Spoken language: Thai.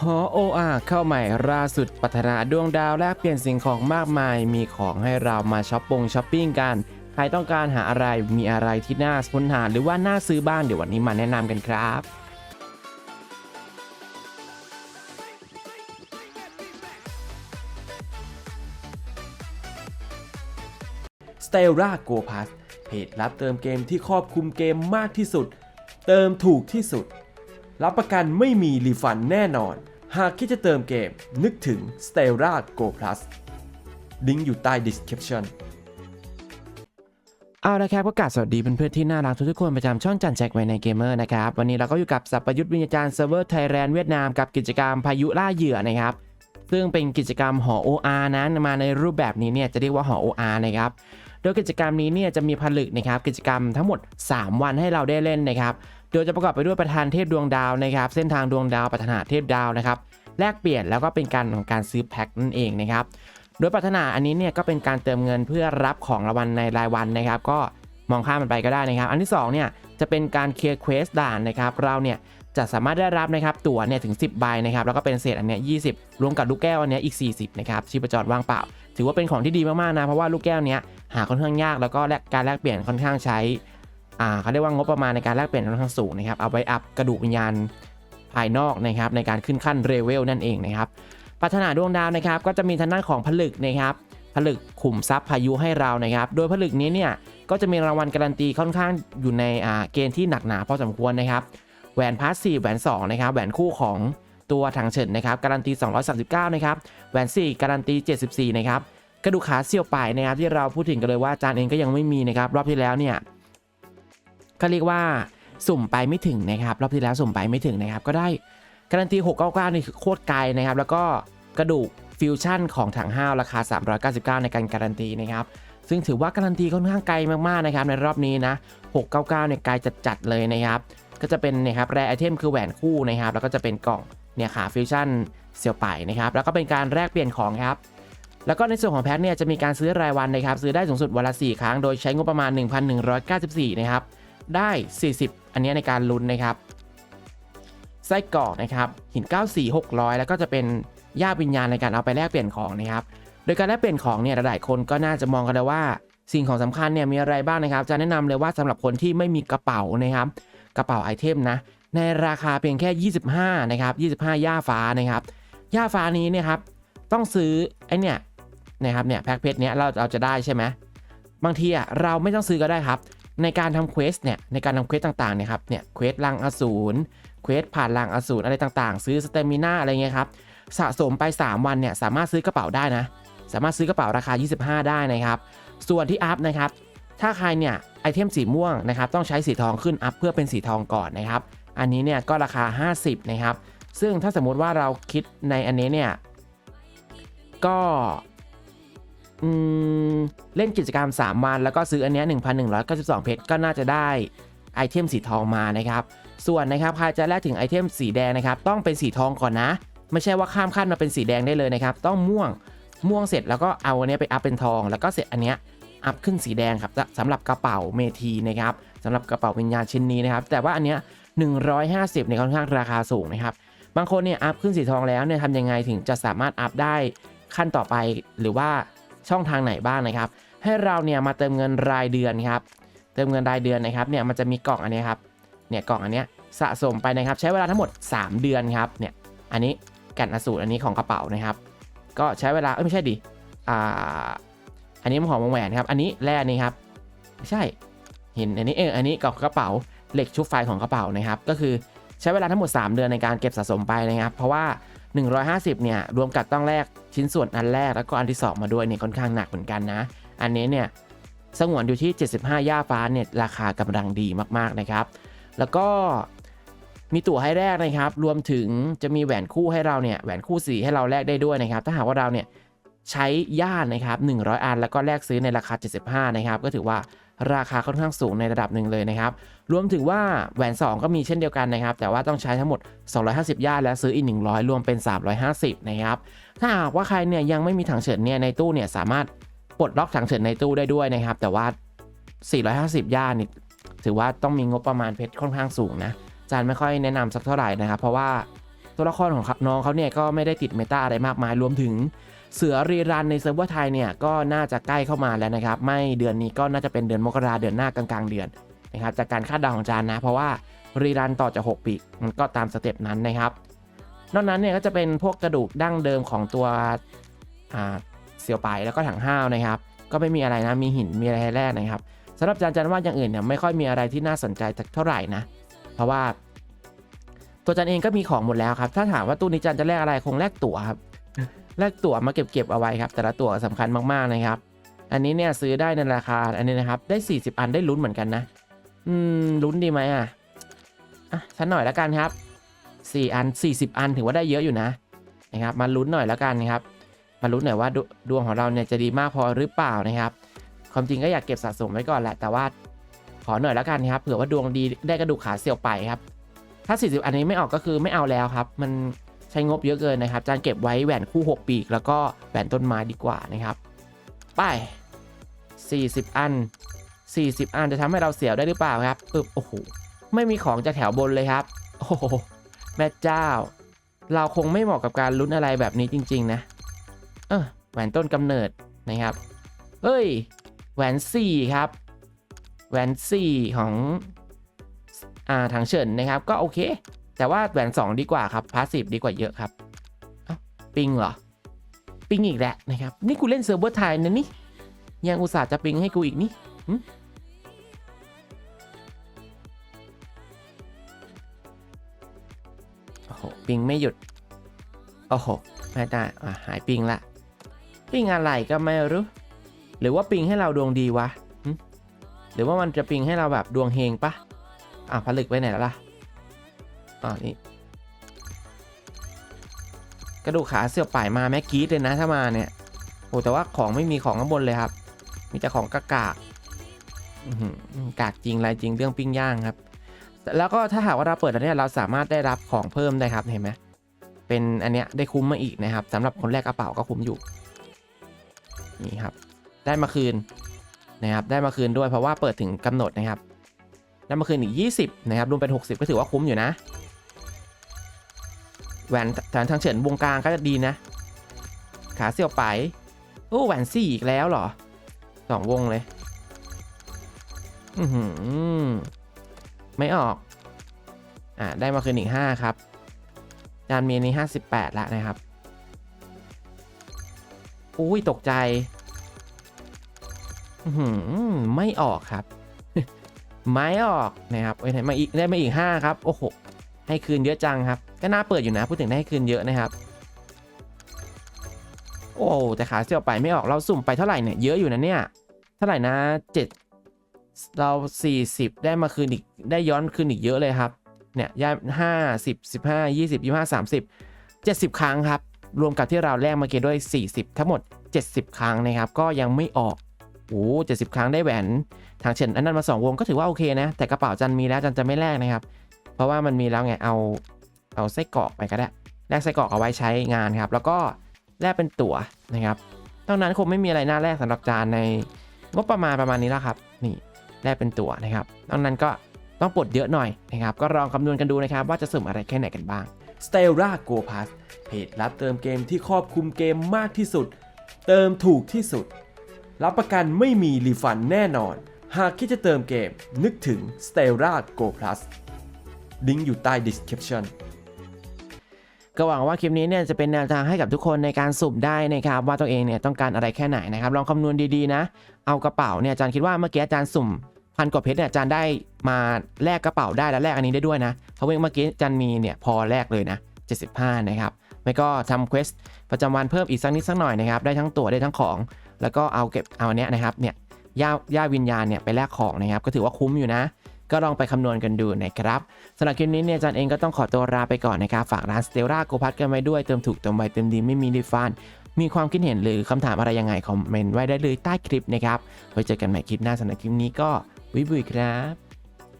หอโออาเข้าใหม่ล่าสุดพัฒนาดวงดาวแลกเปลี่ยนสิ่งของมากมาย มีของให้เรามาช้อปปงช้อปปิ้งกัน ใครต้องการหาอะไรมีอะไรที่น่าค้นหาหรือว่าน่าซื้อบ้างเดี๋ยววันนี้มาแนะนำกันครับ s t e l l a Go Pass เพจรับเติมเกมที่ครอบคลุมเกมมากที่สุด เติมถูกที่สุด รับประกันไม่มีรีฟันแน่นอน หากคิดจะเติมเกมนึกถึง s t e l l a Go Plus ลิงก์อยู่ใต้ description เอาละครับก็กราบสวัสดีเพื่อนๆที่น่ารักทุกๆคนประจำช่องจันแจ็คไว้ในเกมเมอร์นะครับ วันนี้เราก็อยู่กับสัปยุทธวิญญาจารย์เซิร์ฟเวอร์ไทยแลนด์เวียดนามกับกิจกรรมพายุล่าเหยื่อนะครับ ซึ่งเป็นกิจกรรมหอ OR นั้นมาในรูปแบบนี้เนี่ยจะเรียกว่าหอ OR นะครับโดยกิจกรรมนี้เนี่ยจะมีผลึกนะครับกิจกรรมทั้งหมด 3 วันให้เราได้เล่นนะครับ โดยจะประกอบไปด้วยประธานเทพดวงดาวนะครับ เส้นทางดวงดาวปัฒนาเทพดาวนะครับแลกเปลี่ยนแล้วก็เป็นการของการซื้อแพ็คนั่นเองนะครับ โดยปัฒนาอันนี้เนี่ยก็เป็นการเติมเงินเพื่อรับของรางวัลในรายวันนะครับ ก็มองข้ามมันไปก็ได้นะครับ อันที่2เนี่ยจะเป็นการเคลียร์เควสด่านนะครับ เราเนี่ยจะสามารถได้รับนะครับตั๋วเนี่ยถึง 10 ใบนะครับ แล้วก็เป็นเศษอันเนี้ย20รวมกับลูกแก้วอันเนี้ยอีก 40 นะครับ ชีพจรว่างเปล่า ถือว่าเป็นของที่ดีมากๆนะ เพราะว่าลูกแก้วเนี้ยหาค่อนข้างยาก แล้วก็แลกการแลกเปลี่ยนค่อนข้างใช้ อ่าเขาเรียกว่างบประมาณในการแลกเปลี่ยนค่อนข้างสูงนะครับเอาไว้อัพกระดูกวิญญาณภายนอกนะครับในการขึ้นขั้นเรเวลนั่นเองนะครับพัฒนาดวงดาวนะครับก็จะมีทางด้านของผลึกนะครับผลึกขุมทรัพย์พายุให้เรานะครับ โดยผลึกนี้เนี่ยก็จะมีรางวัลการันตีค่อนข้างอยู่ในเกณฑ์ที่หนักหนาพอสมควรนะครับแหวนพาสซีฟแหวน2นะครับแหวนคู่ของตัวถังเฉินนะครับการันตี 239 นะครับแหวน 4 การันตี 74 นะครับกระดูกขาเสี่ยวป่ายนะครับที่เราพูดถึงกันเลยว่าจานเองก็ยังไม่มีนะครับรอบที่แล้วเนี่ย ก็เรียกว่าสุ่มไปไม่ถึงนะครับรอบที่แล้วสุ่มไปไม่ถึงนะครับ ก็ได้การันตี 699 นี่คือโคตรไกลนะครับ แล้วก็กระดูกฟิวชั่นของถังห้าวราคา 399 ในการการันตีนะครับ ซึ่งถือว่าการันตีค่อนข้างไกลมากๆนะครับ ในรอบนี้นะ 699 เนี่ยไกลจัดๆเลยนะครับ ก็จะเป็นนี่ยครับแรไอเทมคือแหวนคู่นะครับ แล้วก็จะเป็นกล่องเนี่ยขาฟิวชั่นเซียวไปนะครับ แล้วก็เป็นการแลกเปลี่ยนของครับ แล้วก็ในส่วนของแพ็คเนี่ยจะมีการซื้อรายวันนะครับ ซื้อได้สูงสุดวันละ 4 ครั้ง โดยใช้งบประมาณ 1,194 นะครับ ได้ 40 อันนี้ในการลุ้นนะครับไส้กรอกนะครับหิน 94 600 แล้วก็จะเป็นย่าวิญญาณในการเอาไปแลกเปลี่ยนของนะครับโดยการแลกเปลี่ยนของเนี่ยหลายๆคนก็น่าจะมองกันเลยว่า สิ่งของสำคัญเนี่ยมีอะไรบ้างนะครับ จะแนะนำเลยว่าสำหรับคนที่ไม่มีกระเป๋านะครับ กระเป๋าไอเทมนะ ในราคาเพียงแค่ 25 นะครับ 25 ย่าฟ้านะครับ ย่าฟ้านี้เนี่ยครับต้องซื้อไอเนี่ยนะครับเนี่ยแพ็คเพชรเนี้ยเราเราจะได้ใช่ไหมบางทีอะเราไม่ต้องซื้อก็ได้ครับ ในการทำเควสเนี่ยในการทำเควสต่างๆเนี่ยครับเนี่ยเควสลังอสูรเควสผ่านลังอสูรอะไรต่างๆ ซื้อสเตมิน่าอะไรเงี้ยครับสะสมไป 3 วันเนี่ยสามารถซื้อกระเป๋าได้นะ สามารถซื้อกระเป๋าราคา 25 ได้นะครับ ส่วนที่อัพนะครับ ถ้าใครเนี่ยไอเทมสีม่วงนะครับต้องใช้สีทองขึ้นอัพเพื่อเป็นสีทองก่อนนะครับ อันนี้เนี่ยก็ราคา 50 นะครับ ซึ่งถ้าสมมุติว่าเราคิดในอันนี้เนี่ยก็ เล่นกิจกรรม 3 วัน แล้วก็ซื้ออันเนี้ย1,192 เพชรก็น่าจะได้ไอเทมสีทองมานะครับ ส่วนนะครับใครจะแลกถึงไอเทมสีแดงนะครับ ต้องเป็นสีทองก่อนนะ ไม่ใช่ว่าข้ามขั้นมาเป็นสีแดงได้เลยนะครับ ต้องม่วงม่วงเสร็จแล้วก็เอาอันนี้ไปอัพเป็นทอง แล้วก็เสร็จอันเนี้ยอัพขึ้นสีแดงครับสำหรับกระเป๋าเมทีนะครับสำหรับกระเป๋าวิญญาณชิ้นนี้นะครับ แต่ว่าอันเนี้ย150เนี่ยค่อนข้างราคาสูงนะครับ บางคนเนี่ยอัพขึ้นสีทองแล้วเนี่ยทำยังไงถึงจะสามารถอัพได้ขั้นต่อไปหรือว่า ช่องทางไหนบ้างนะครับ ให้เราเนี่ยมาเติมเงินรายเดือนครับ เติมเงินรายเดือนนะครับเนี่ยมันจะมีกล่องอันนี้ครับ เนี่ยกล่องอันเนี้ยสะสมไปนะครับ ใช้เวลาทั้งหมด 3 เดือนครับ เนี่ยอันนี้แก่นอสูรอันนี้ของกระเป๋านะครับ ก็ใช้เวลาเอ้ยไม่ใช่ดิอ่าอันนี้มันของวงแหวนครับ อันนี้แร่นี่ครับไม่ใช่เห็นอันนี้เอออันนี้กับกระเป๋าเหล็กชุบไฟของกระเป๋านะครับ ก็คือ ใช้เวลาทั้งหมด 3 เดือนในการเก็บสะสมไปนะครับ เพราะว่า 150 เนี่ย รวมกับต้องแลกชิ้นส่วนอันแรกแล้วก็อันที่ 2 มาด้วยเนี่ยค่อนข้างหนักเหมือนกันนะ อันนี้เนี่ยสงวนอยู่ที่ 75 ย่าฟ้าเนี่ยราคากำลังดีมากๆนะครับ แล้วก็มีตั๋วให้แลกนะครับ รวมถึงจะมีแหวนคู่ให้เราเนี่ยแหวนคู่สีให้เราแลกได้ด้วยนะครับ ถ้าหากว่าเราเนี่ยใช้ย่านนะครับ100 อันแล้วก็แลกซื้อในราคา 75 นะครับ ก็ถือว่า ราคาค่อนข้างสูงในระดับหนึ่งเลยนะครับ รวมถึงว่าแหวน 2 ก็มีเช่นเดียวกันนะครับ แต่ว่าต้องใช้ทั้งหมด 250 ย่านและซื้ออีก 100 รวมเป็น 350 นะครับ ถ้าหากว่าใครเนี่ยยังไม่มีถังเฉินเนี่ยในตู้เนี่ยสามารถปลดล็อกถังเฉินในตู้ได้ด้วยนะครับ แต่ว่า 450 ย่านนี่ถือว่าต้องมีงบประมาณเพชรค่อนข้างสูงนะจานไม่ค่อยแนะนำสักเท่าไหร่นะครับ เพราะว่าตัวละครของน้องเขาเนี่ยก็ไม่ได้ติดเมตาอะไรมากมายรวมถึง เสือรีรันในเซิร์ฟเวอร์ไทยเนี่ยก็น่าจะใกล้เข้ามาแล้วนะครับ ไม่เดือนนี้ก็น่าจะเป็นเดือนมกราเดือนหน้ากลางๆเดือนนะครับจากการคาดเดาของจานนะ เพราะว่ารีรันต่อจาก 6 ปีมันก็ตามสเต็ปนั้นนะครับ นอกนั้นเนี่ยก็จะเป็นพวกกระดูกดั้งเดิมของตัวเสี่ยวไปแล้วก็ถังห้าวนะครับ ก็ไม่มีอะไรนะมีหินมีอะไรให้แรกนะครับสำหรับจานจันว่าอย่างอื่นเนี่ยไม่ค่อยมีอะไรที่น่าสนใจเท่าไหร่นะ เพราะว่า ตัวจันเองก็มีของหมดแล้วครับ ถ้าถามว่าตู้นี้จันจะแลกอะไรคงแลกตั๋วครับ แลกตั๋วมาเก็บเก็บเอาไว้ครับ แต่ละตั๋วสำคัญมากๆนะครับ อันนี้เนี่ยซื้อได้ในราคาอันนี้นะครับ ได้ 40 อันได้ลุ้นเหมือนกันนะ อืมลุ้นดีไหมอะอะสักหน่อยแล้วกันครับ 4 อัน 40 อันถือว่าได้เยอะอยู่นะนะครับ มาลุ้นหน่อยแล้วกันนะครับ มาลุ้นหน่อยว่าดดวงของเราเนี่ยจะดีมากพอหรือเปล่านะครับ ความจริงก็อยากเก็บสะสมไว้ก่อนแหละแต่ว่าขอหน่อยแล้วกันครับเผื่อว่าดวงดีได้กระดูกขาเสียวไปครับ ถ้า 40 อันนี้ไม่ออกก็คือไม่เอาแล้วครับ มัน ใช้งบเยอะเกินนะครับจานเก็บไว้แหวนคู่ 6 ปีก แล้วก็แหวนต้นไม้ดีกว่านะครับไป 40 อัน 40 อันจะทำให้เราเสียวได้หรือเปล่าครับปึ๊บโอ้โหไม่มีของจากแถวบนเลยครับ โอ้โหแม่เจ้า เราคงไม่เหมาะกับการลุ้นอะไรแบบนี้จริง ๆ นะ เออแหวนต้นกำเนิดนะครับเฮ้ย แหวน4ครับ แหวน4ของอ่าทางเฉินนะครับ ก็โอเค แต่ว่าแหวน 2 ดีกว่าครับพาสซีฟดีกว่าเยอะครับเอ้าปิงเหรอ ปิงอีกแล้วนะครับ นี่กูเล่นเซิร์ฟเวอร์ไทยนะนี่ ยังอุตส่าห์จะปิงให้กูอีกนี่โอ้โห ปิงไม่หยุด โอ้โห ไม่ได้อะหายปิงละ ปิงอะไรก็ไม่รู้ หรือว่าปิงให้เราดวงดีวะ หรือว่ามันจะปิงให้เราแบบดวงเฮงปะอะผลึกไปไหนแล้วล่ะ อ๋อนี่กระดูกขาเสือป่ายมาแม็กกี้เลยนะถ้ามาเนี่ยโอ้แต่ว่าของไม่มีของข้างบนเลยครับ มีแต่ของกากากกากจริงอะไรจริงเรื่องปิ้งย่างครับ แล้วก็ถ้าหากว่าเราเปิดอันนี้เราสามารถได้รับของเพิ่มได้ครับเห็นไหมเป็นอันเนี้ยได้คุ้มมาอีกนะครับสำหรับคนแรกกระเป๋าก็คุ้มอยู่นี่ครับ ได้มาคืนนะครับได้มาคืนด้วยเพราะว่าเปิดถึงกำหนดนะครับได้มาคืนอีก 20 นะครับรวมเป็น 60 ก็ถือว่าคุ้มอยู่นะ แหวนแหวนทางเฉินวงกลางก็จะดีนะ ขาเสี่ยวไปโอ้แหวนสี่อีกแล้วเหรอสองวงเลย อือหือไม่ออก อ่าได้มาคืนอีก5ครับจานเมียนี้58แปดล้วนะครับ อุ้ยตกใจ อือหือไม่ออกครับ ไม่ออกนะครับเอ้ยมาอีกได้มาอีก5ครับ โอ้โห ให้คืนเยอะจังครับ ก็น่าเปิดอยู่นะ พูดถึงได้ให้คืนเยอะนะครับ โอ้แต่ขาเสียวไปไม่ออกเราสุ่มไปเท่าไหร่เนี่ยเยอะอยู่นะเนี่ยเท่าไหร่นะเจ็ดเรา 40 ได้มาคืนอีกได้ย้อนคืนอีกเยอะเลยครับเนี่ยย่าห้าสิบสิบห้ายี่สิบยี่ห้าสามสิบเจ็ดสิบครั้งครับ รวมกับที่เราแลกเมื่อกี้ด้วย 40 ทั้งหมด 70 ครั้งนะครับ ก็ยังไม่ออกโอ้เจ็ดสิบครั้งได้แหวน ทางเฉินอันนั้นมา 2 วงก็ถือว่าโอเคนะ แต่กระเป๋าจันมีแล้วจันจะไม่แลกนะครับ เพราะว่ามันมีแล้วไงเอาเอาไส้กรอกไปก็ได้แลกไส้กรอกเอาไว้ใช้งานครับ แล้วก็แลกเป็นตั๋วนะครับตอนนั้นคงไม่มีอะไรน่าแลกสำหรับจานในงบประมาณประมาณนี้แล้วครับ นี่แลกเป็นตั๋วนะครับตอนนั้นก็ต้องปลดเยอะหน่อยนะครับ ก็ลองคำนวณกันดูนะครับ ว่าจะสุ่มอะไรแค่ไหนกันบ้าง s t e l l a Go Pass เพจรับเติมเกมที่ครอบคลุมเกมมากที่สุด เติมถูกที่สุด รับประกันไม่มีรีฟันแน่นอน หากคิดจะเติมเกมนึกถึง s t e l l a Go Plus ลิงก์อยู่ใต้ description ก็หวังว่าคลิปนี้เนี่ยจะเป็นแนวทางให้กับทุกคนในการสุ่มได้นะครับว่าตัวเองเนี่ยต้องการอะไรแค่ไหนนะครับลองคำนวณดีๆนะ เอากระเป๋าเนี่ยอาจารย์คิดว่าเมื่อกี้อาจารย์สุ่มพันกว่าเพชรเนี่ยอาจารย์ได้มาแลกกระเป๋าได้และแลกอันนี้ได้ด้วยนะเพราะว่าเมื่อกี้อาจารย์มีเนี่ยพอแลกเลยนะ 75 นะครับไม่ก็ทำเควสประจำวันเพิ่มอีกสักนิดสักหน่อยนะครับได้ทั้งตั๋วได้ทั้งของ แล้วก็เอาเก็บเอาเนี้ยนะครับเนี่ยย่าย่าวิญญาณเนี่ยไปแลกของนะครับก็ถือว่าคุ้มอยู่นะ ก็ลองไปคำนวณกันดูนะครับสำหรับคลิปนี้เนี่ยอาจารย์เองก็ต้องขอตัวลาไปก่อนนะครับฝากร้านสเตลล่าโกพัทกันไว้ด้วยเติมถูกเติมไวเติมดีไม่มีรีฟันมีความคิดเห็นหรือคำถามอะไรยังไงคอมเมนต์ไว้ได้เลยใต้คลิปนะครับไว้เจอกันใหม่คลิปหน้าสำหรับคลิปนี้ก็วิบุยครับ